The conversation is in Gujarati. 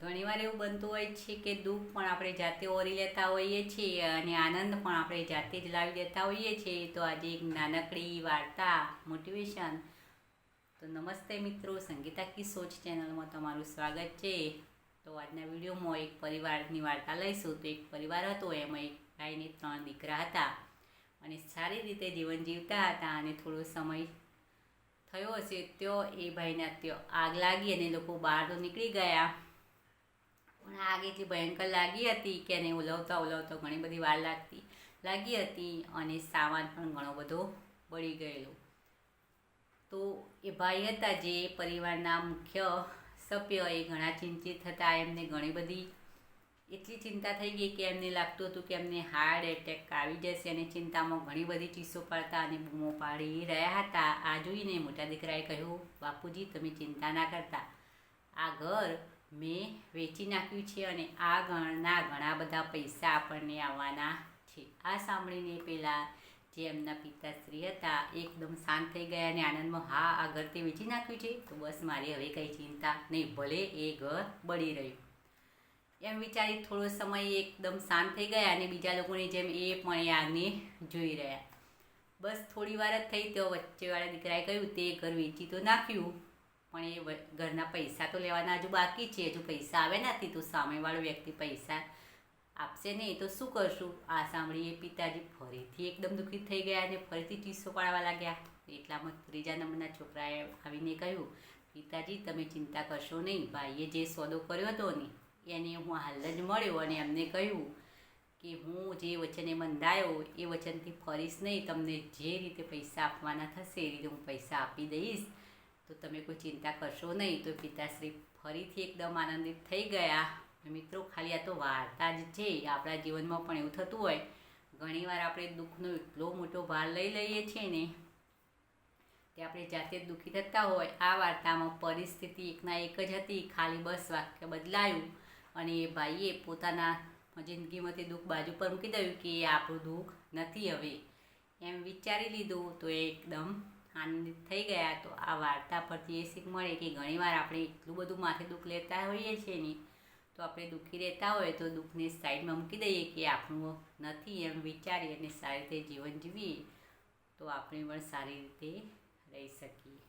ઘણીવાર એવું બનતું હોય છે કે દુઃખ પણ આપણે જાતે ઓરી લેતા હોઈએ છીએ અને આનંદ પણ આપણે જાતે જ લાવી દેતા હોઈએ છીએ. તો આજે એક નાનકડી વાર્તા મોટિવેશન તો નમસ્તે મિત્રો, સંગીતા કી સોચ ચેનલમાં તમારું સ્વાગત છે. તો આજના વિડીયોમાં એક પરિવારની વાર્તા લઈશું. તો એક પરિવાર હતો, એમાં એક ભાઈને ત્રણ દીકરા હતા અને સારી રીતે જીવન જીવતા હતા અને થોડો સમય થયો હશે, તો એ ભાઈને ત્યાં આગ લાગી અને લોકો બહાર તો નીકળી ગયા. આગ એટલી ભયંકર લાગી હતી કે એને ઉલવતા ઉલવતા ઘણી બધી વાર લાગતી, લાગી હતી અને સામાન પણ ઘણો બધો બળી ગયેલો. તો એ ભાઈ હતા જે પરિવારના મુખ્ય સભ્ય, એ ઘણા ચિંતિત હતા, એમને ઘણી બધી એટલી ચિંતા થઈ ગઈ કે એમને લાગતું હતું કે એમને હાર્ટ એટેક આવી જશે અને ચિંતામાં ઘણી બધી ચીસો પાડતા અને બૂમો પાડી રહ્યા હતા. આ જોઈને મોટા દીકરાએ કહ્યું, બાપુજી, તમે ચિંતા ના કરતા. આ ઘર મેં વેચી નાખ્યું છે અને આ ઘરના ઘણા બધા પૈસા આપણને આવવાના છે. આ સાંભળીને પહેલાં જે એમના પિતાશ્રી હતા, એકદમ શાંત થઈ ગયા અને આનંદમાં, હા, આ ઘર તે વેચી નાખ્યું છે? તો બસ મારી હવે કંઈ ચિંતા નહીં, ભલે એ ઘર બળી રહ્યું. એમ વિચારી થોડો સમય એકદમ શાંત થઈ ગયા અને બીજા લોકોની જેમ એ પણ એ આગને જોઈ રહ્યા. બસ થોડી વાર જ થઈ તો વચ્ચેવાળા દીકરાએ કહ્યું, તે ઘર વેચી તો નાખ્યું પણ એ ઘરના પૈસા તો લેવાના હજુ બાકી છે. હજુ પૈસા આવે નથી તો સામેવાળો વ્યક્તિ પૈસા આપશે નહીં. તો શું કરશું? આ સાંભળીએ પિતાજી ફરીથી એકદમ દુઃખી થઈ ગયા અને ફરીથી ચીસો પાડવા લાગ્યા. એટલામાં ત્રીજા નંબરના છોકરાએ આવીને કહ્યું, પિતાજી, તમે ચિંતા કરશો નહીં. ભાઈએ જે સોદો કર્યો હતો ને, એને હું હાલ જ મળ્યો અને એમને કહ્યું કે હું જે વચને બંધાયો એ વચનથી ફરીશ નહીં. તમને જે રીતે પૈસા આપવાના થશે એ રીતે હું પૈસા આપી દઈશ. તો તમે કોઈ ચિંતા કરશો નહીં. તો પિતાશ્રી ફરીથી એકદમ આનંદિત થઈ ગયા. મિત્રો, ખાલી આ તો વાર્તા જ છે. આપણા જીવનમાં પણ એવું થતું હોય. ઘણીવાર આપણે દુઃખનો એટલો મોટો ભાર લઈ લઈએ છીએ ને તે આપણે જાતે જ દુઃખી થતા હોય. આ વાર્તામાં પરિસ્થિતિ એકના એક જ હતી. ખાલી બસ વાક્ય બદલાયું અને એ ભાઈએ પોતાના જિંદગીમાંથી દુઃખ બાજુ પર મૂકી દઉં કે એ આપણું દુઃખ નથી હવે. એમ વિચારી લીધું તો એ એકદમ આનંદિત થઈ ગયા તો આ વાર્તા પરથી એ શીખ મળે કે ઘણીવાર આપણે એટલું બધું માથે દુઃખ લેતા હોઈએ છીએ ને, તો આપણે દુઃખી રહેતા હોય તો દુઃખને સાઈડમાં મૂકી દઈએ કે આપણું નથી એમ વિચારી અને સારી રીતે જીવન જીવીએ, તો આપણે પણ સારી રીતે રહી શકીએ.